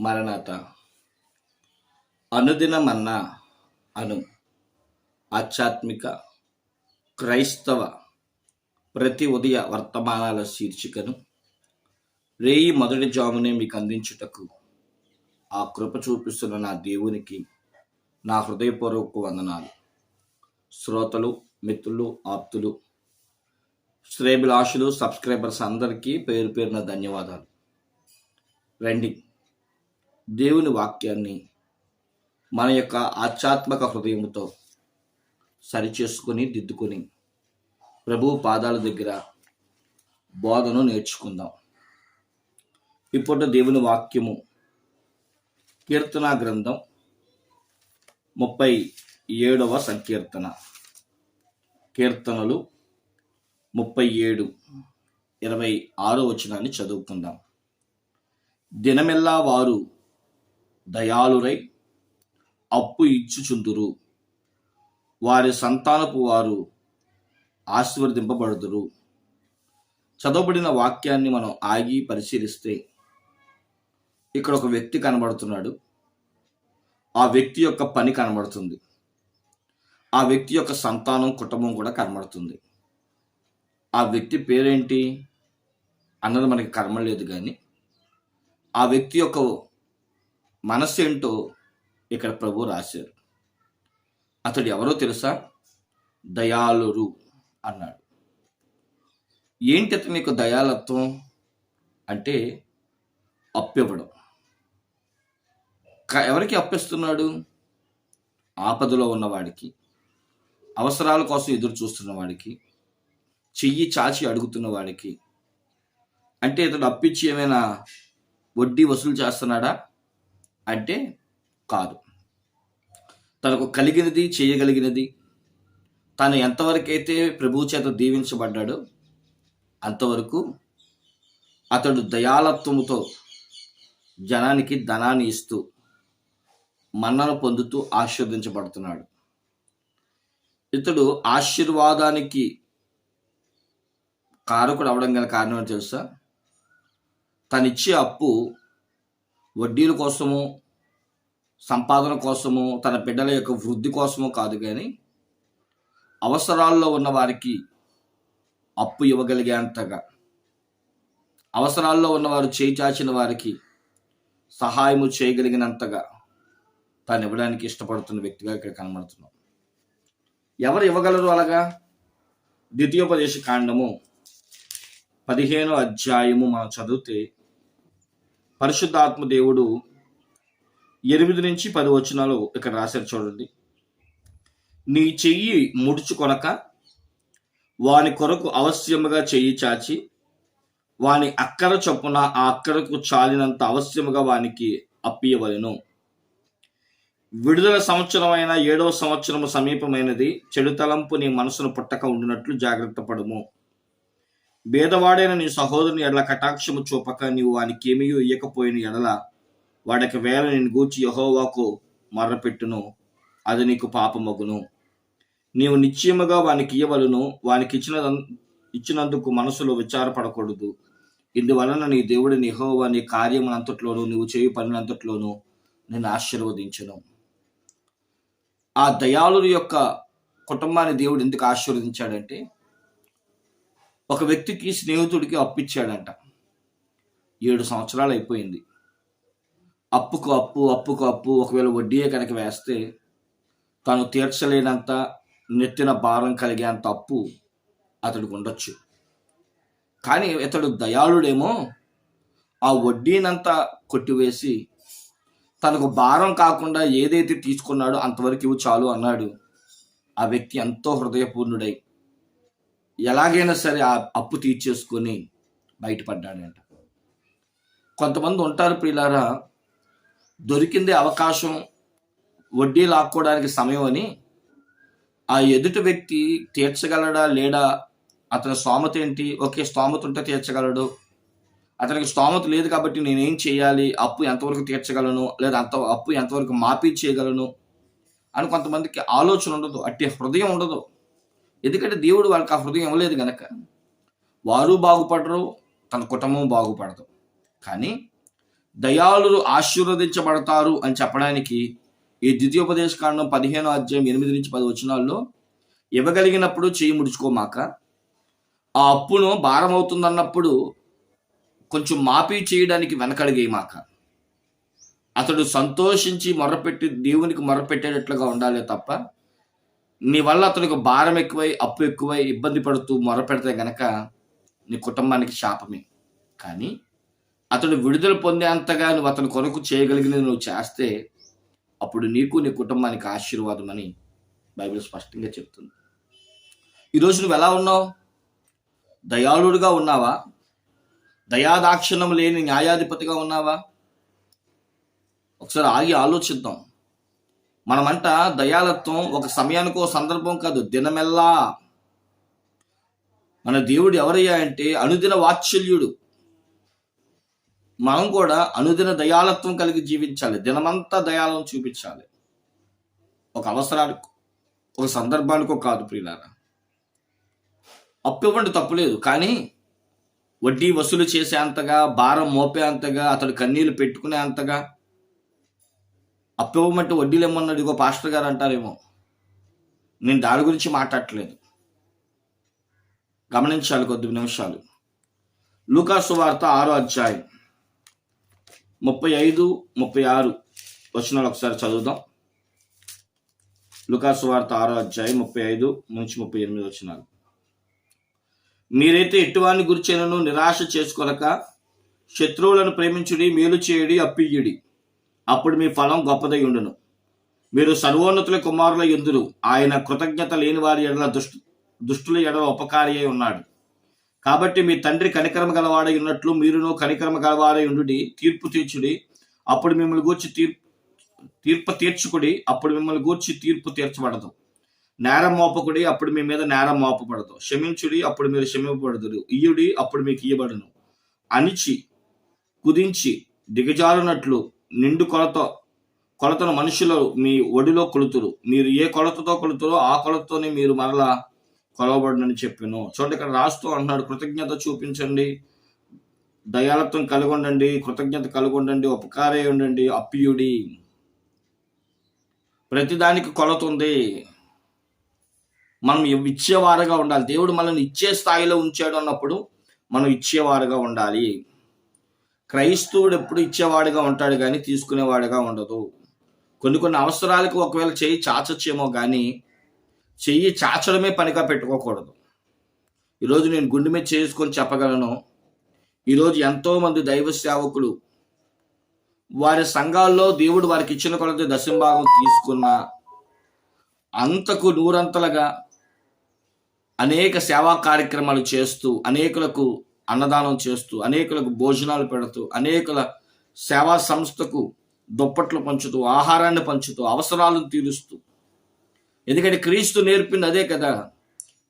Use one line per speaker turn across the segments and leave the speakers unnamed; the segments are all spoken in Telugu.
మరణాత. అనుదినమన్నా అను ఆధ్యాత్మిక క్రైస్తవ ప్రతి ఉదయ వర్తమానాల శీర్షికను రేయి మొదటి జామునే మీకు అందించుటకు ఆ కృప చూపిస్తున్న నా దేవునికి నా హృదయపూర్వక వందనాలు. శ్రోతలు మిత్రులు ఆప్తులు శ్రేభిలాషులు సబ్స్క్రైబర్స్ అందరికీ పేరు పేరున ధన్యవాదాలు. రండి. దేవుని వాక్యాన్ని మన యొక్క ఆధ్యాత్మక హృదయంతో సరిచేసుకొని దిద్దుకొని ప్రభు పాదాల దగ్గర బోధను నేర్చుకుందాం. ఇప్పుడు దేవుని వాక్యము కీర్తన గ్రంథం ముప్పై ఏడవ సంకీర్తన. కీర్తనలు ముప్పై ఏడు ఇరవై ఆరో వచనాన్ని చదువుకుందాం. దినమెల్లా వారు దయాళురై అప్పు ఇచ్చుచుందురు. వారి సంతానపు వారు ఆశీర్వదింపబడుదురు. చదవబడిన వాక్యాన్ని మనం ఆగి పరిశీలిస్తే ఇక్కడ ఒక వ్యక్తి కనబడుతున్నాడు. ఆ వ్యక్తి యొక్క పని కనబడుతుంది. ఆ వ్యక్తి యొక్క సంతానం కుటుంబం కూడా కనబడుతుంది. ఆ వ్యక్తి పేరేంటి? అన్నది మనకి కనబడలేదు కానీ ఆ వ్యక్తి యొక్క మనస్సు ఏంటో ఇక్కడ ప్రభు రాశారు. అతడు ఎవరో తెలుసా? దయాళుడు అన్నాడు. ఏంటి అతని యొక్క దయాలత్వం అంటే అప్పివ్వడం. క- ఎవరికి అప్పిస్తున్నాడు? ఆపదలో ఉన్నవాడికి అవసరాల కోసం ఎదురు చూస్తున్న వాడికి చెయ్యి చాచి అడుగుతున్న వాడికి. అంటే ఇతడు అప్పిచ్చి ఏమైనా వడ్డీ వసూలు చేస్తున్నాడా? అంటే కాదు. తనకు కలిగినది చేయగలిగినది తను ఎంతవరకైతే ప్రభు చేత దీవించబడ్డాడో అంతవరకు అతడు దయాలత్వముతో జనానికి ధనాన్ని ఇస్తూ మన్నను పొందుతూ ఆశీర్వదించబడుతున్నాడు. ఇతడు ఆశీర్వాదానికి కారకుడు అవడం గల కారణం తెలుసా? తనిచ్చే అప్పు వడ్డీల కోసము సంపాదన కోసము తన బిడ్డల యొక్క వృద్ధి కోసము కాదు కానీ అవసరాల్లో ఉన్న వారికి అప్పు ఇవ్వగలిగేంతగా అవసరాల్లో ఉన్నవారు చేయి చాచిన వారికి సహాయము చేయగలిగినంతగా తాను ఇవ్వడానికి ఇష్టపడుతున్న వ్యక్తిగా ఇక్కడ కనబడుతున్నాం. ఎవరు ఇవ్వగలరు అలాగా? ద్వితీయోపదేశ కాండము పదిహేను అధ్యాయము మనం చదివితే పరిశుద్ధాత్మ దేవుడు ఎనిమిది నుంచి పది వచనాలు ఇక్కడ రాశారు చూడండి. నీ చెయ్యి ముడుచుకొనక వాని కొరకు అవశ్యముగా చెయ్యి చాచి వాని అక్కర చొప్పున ఆ అక్కరకు చాలినంత అవశ్యముగా వానికి అప్పియవలను. విడుదల సంవత్సరమైన ఏడవ సంవత్సరము సమీపమైనది చెడు తలంపు నీ మనసును పుట్టక ఉండినట్లు జాగ్రత్త పడుము భేదవాడైన నీ సహోదరుని ఎడల కటాక్షము చూపక నీవు వానికి ఏమీ ఇయ్యకపోయిన ఎడల వాడికి వేళ నేను గూర్చి యహోవాకు మర్రపెట్టును. అది నీకు పాపమగును. నీవు నిశ్చయముగా వానికి ఇయ్యవలను వానికి ఇచ్చిన ఇచ్చినందుకు మనసులో విచారపడకూడదు. ఇందువలన నీ దేవుడిని నిహోవా నీ కార్యములంతట్లోనూ నీవు చేయు పనులంతట్లోనూ నేను ఆశీర్వదించను. ఆ దయాళుని యొక్క కుటుంబాన్ని దేవుడు ఎందుకు ఆశీర్వదించాడంటే ఒక వ్యక్తికి స్నేహితుడికి అప్పిచ్చాడంట. ఏడు సంవత్సరాలు అయిపోయింది. అప్పుకు అప్పు అప్పుకు అప్పు ఒకవేళ వడ్డీయే కనుక వేస్తే తను తీర్చలేనంత నెత్తిన భారం కలిగేంత అప్పు అతడికి ఉండొచ్చు. కానీ ఇతడు దయాళుడేమో ఆ వడ్డీనంతా కొట్టివేసి తనకు భారం కాకుండా ఏదైతే తీసుకున్నాడో అంతవరకు ఇవి చాలు అన్నాడు. ఆ వ్యక్తి ఎంతో హృదయపూర్ణుడై ఎలాగైనా సరే ఆ అప్పు తీర్చేసుకొని బయటపడ్డాడంట. కొంతమంది ఉంటారు ప్రియులారా దొరికిందే అవకాశం వడ్డీ లాక్కోవడానికి సమయం అని. ఆ ఎదుటి వ్యక్తి తీర్చగలడా లేడా? అతని స్తోమత ఏంటి? ఓకే స్తోమత ఉంటే తీర్చగలడు. అతనికి స్తోమత లేదు కాబట్టి నేనేం చేయాలి? అప్పు ఎంతవరకు తీర్చగలను? లేదా అంత అప్పు ఎంతవరకు మాఫీ చేయగలను? అని కొంతమందికి ఆలోచన ఉండదు అట్టి హృదయం ఉండదు. ఎందుకంటే దేవుడు వాళ్ళకి ఆ హృదయం ఇవ్వలేదు కనుక వారు బాగుపడరు తన కుటుంబం బాగుపడదు. కానీ దయాళులు ఆశీర్వదించబడతారు అని చెప్పడానికి ఈ ద్వితీయోపదేశ కాండం పదిహేను అధ్యాయం ఎనిమిది నుంచి పది వచనాల్లో ఇవ్వగలిగినప్పుడు చేయి ముడుచుకోమాక ఆ అప్పును భారం అవుతుందన్నప్పుడు కొంచెం మాఫీ చేయడానికి వెనకడిగేయమాక. అతడు సంతోషించి మొరపెట్టి దేవునికి మొరపెట్టేటట్లుగా ఉండాలి తప్ప నీ వల్ల అతనికి భారం ఎక్కువై అప్పు ఎక్కువై ఇబ్బంది పడుతూ మొరపెడితే గనక నీ కుటుంబానికి శాపమే. కానీ అతడు విడుదల పొందేంతగా నువ్వు అతని కొరకు చేయగలిగినది నువ్వు చేస్తే అప్పుడు నీకు నీ కుటుంబానికి ఆశీర్వాదం అని బైబిల్ స్పష్టంగా చెప్తుంది. ఈరోజు నువ్వు ఎలా ఉన్నావు? దయాళుడుగా ఉన్నావా? దయాదాక్షిణం లేని న్యాయాధిపతిగా ఉన్నావా? ఒకసారి ఆగి ఆలోచిద్దాం. మనమంట దయాలత్వం ఒక సమయానికో సందర్భం కాదు దినమెల్లా. మన దేవుడు ఎవరయ్యా అంటే అనుదిన వాత్సల్యుడు. మనం కూడా అనుదిన దయాలత్వం కలిగి జీవించాలి దినమంతా దయాలను చూపించాలి. ఒక అవసరానికి ఒక సందర్భానికో కాదు ప్రియులారా. అప్పు ఇవ్వండి తప్పులేదు కానీ వడ్డీ వసూలు చేసే అంతగా భారం మోపే అంతగా అతడు కన్నీళ్ళు పెట్టుకునే అప్పివ్వమంటే వడ్డీలు ఇమ్మన్నాడు ఇగో పాస్టర్ గారు అంటారేమో నేను దాని గురించి మాట్లాడట్లేదు. గమనించాలి కొద్ది నిమిషాలు. లూకాసు వార్త ఆరో అధ్యాయం ముప్పై ఐదు ముప్పై ఆరు వచనాలు ఒకసారి చదువుదాం. లుకాసు వార్త ఆరో అధ్యాయం ముప్పై ఐదు నుంచి ముప్పై ఎనిమిది వచనాలు. మీరైతే ఎట్టువాన్ని గురిచేనను నిరాశ చేసుకొనక శత్రువులను ప్రేమించుడి మేలు చేయుడి అప్పియ్యుడి. అప్పుడు మీ ఫలం గొప్పదై ఉండును. మీరు సర్వోన్నతుల కుమారుల ఎందురు. ఆయన కృతజ్ఞత లేని వారి ఎడల దుష్టు దుష్టుల ఎడల ఉపకారి అయి ఉన్నాడు. కాబట్టి మీ తండ్రి కనికరమ గలవాడై ఉన్నట్లు మీరును కనికరమ గలవాడై ఉండు తీర్పు తీర్చుడి. అప్పుడు మిమ్మల్ని గూర్చి తీర్పు తీర్పు తీర్చుకుడి అప్పుడు మిమ్మల్ని గూర్చి తీర్పు తీర్చబడదు. నేరం మోపకుడి అప్పుడు మీ మీద నేరం మోపబడదు. క్షమించుడి అప్పుడు మీరు క్షమింపబడదు ఇయ్యుడి అప్పుడు మీకు ఇయ్యబడును. అణిచి కుదించి దిగజారునట్లు నిండు కొలత కొలతను మనుషులు మీ ఒడిలో కొలుతురు. మీరు ఏ కొలతతో కొలుతురో ఆ కొలతతోనే మీరు మరలా కొలవబడినని చెప్పాను. చూడండి ఇక్కడ రాస్తూ అంటున్నాడు కృతజ్ఞత చూపించండి దయాలత్వం కలిగి ఉండండి కృతజ్ఞత కలిగి ఉండండి ఉపకారే ఉండండి అప్పియుడి ప్రతిదానికి కొలత ఉంది. మనం ఇచ్చేవారుగా ఉండాలి. దేవుడు మనల్ని ఇచ్చే స్థాయిలో ఉంచాడు అన్నప్పుడు మనం ఇచ్చేవారుగా ఉండాలి. క్రైస్తవుడు ఎప్పుడు ఇచ్చేవాడుగా ఉంటాడు కానీ తీసుకునేవాడుగా ఉండదు. కొన్ని కొన్ని అవసరాలకు ఒకవేళ చెయ్యి చాచొచ్చేమో కానీ చెయ్యి చాచడమే పనిగా పెట్టుకోకూడదు. ఈరోజు నేను గుండె మీద చేసుకొని చెప్పగలను ఈరోజు ఎంతోమంది దైవ సేవకులు వారి సంఘాల్లో దేవుడు వారికి ఇచ్చిన కొలత దశంభాగం తీసుకున్న అంతకు నూరంతలుగా అనేక సేవా కార్యక్రమాలు చేస్తూ అనేకులకు అన్నదానం చేస్తూ అనేకులకు భోజనాలు పెడుతూ అనేకుల సేవా సంస్థకు దుప్పట్లు పంచుతూ ఆహారాన్ని పంచుతూ అవసరాలను తీరుస్తూ. ఎందుకంటే క్రీస్తు నేర్పింది అదే కదా.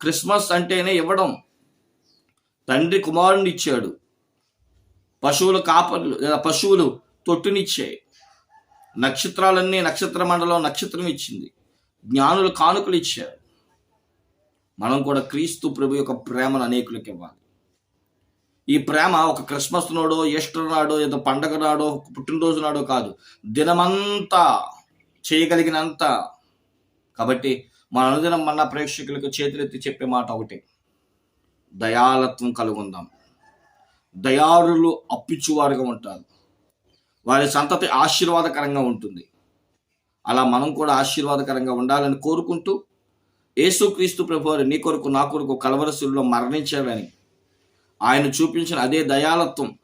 క్రిస్మస్ అంటేనే ఇవ్వడం. తండ్రి కుమారుని ఇచ్చాడు. పశువుల కాపర్లు లేదా పశువులు తొట్టునిచ్చాయి. నక్షత్రాలన్నీ నక్షత్ర మండలం నక్షత్రం ఇచ్చింది. జ్ఞానులు కానుకలు ఇచ్చారు. మనం కూడా క్రీస్తు ప్రభు యొక్క ప్రేమను అనేకులకు ఇవ్వాలి. ఈ ప్రేమ ఒక క్రిస్మస్ నాడో ఈస్టర్ నాడో ఏదో పండగ నాడో పుట్టినరోజు నాడో కాదు. దినమంతా చేయగలిగినంత. కాబట్టి మన అనుదినం మన ప్రేక్షకులకు చేతులెత్తి చెప్పే మాట ఒకటి. దయాలత్వం కలుగుందాం. దయారులు అప్పిచ్చువారుగా ఉంటారు. వారి సంతతి ఆశీర్వాదకరంగా ఉంటుంది. అలా మనం కూడా ఆశీర్వాదకరంగా ఉండాలని కోరుకుంటూ యేసుక్రీస్తు ప్రభు నీ కొరకు నా కొరకు కలవరసుల్లో మరణించాలని ఆయన చూపించిన అదే దయాలత్వం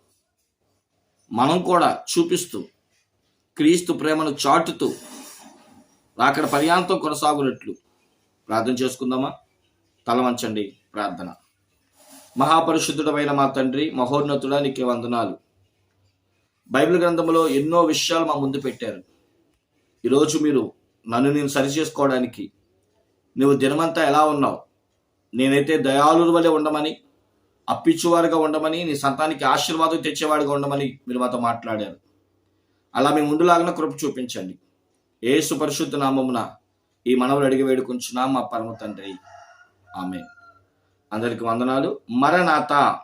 మనం కూడా చూపిస్తూ క్రీస్తు ప్రేమను చాటుతూ అక్కడ పర్యాంతం కొనసాగునట్లు ప్రార్థన చేసుకుందామా? తలవంచండి ప్రార్థన. మహాపరిశుద్ధుడమైన మా తండ్రి మహోన్నతుడా నీకే వందనాలు. బైబిల్ గ్రంథంలో ఎన్నో విషయాలు మా ముందు పెట్టారు. ఈరోజు మీరు నన్ను నేను సరి చేసుకోవడానికి నువ్వు దినమంతా ఎలా ఉన్నావు? నేనైతే దయాళుల వలె ఉండమని అప్పిచ్చువారుగా ఉండమని నీ సంతానికి ఆశీర్వాదం తెచ్చేవాడిగా ఉండమని మీరు మాతో మాట్లాడారు. అలా మేము ఉండులాగిన కృప చూపించండి. ఏసు సుపరిశుద్ధ నామమున ఈ మనవులు అడిగి వేడుకుంటున్నా మా పరమ తండ్రి. ఆమె అందరికి వందనాలు. మరణాత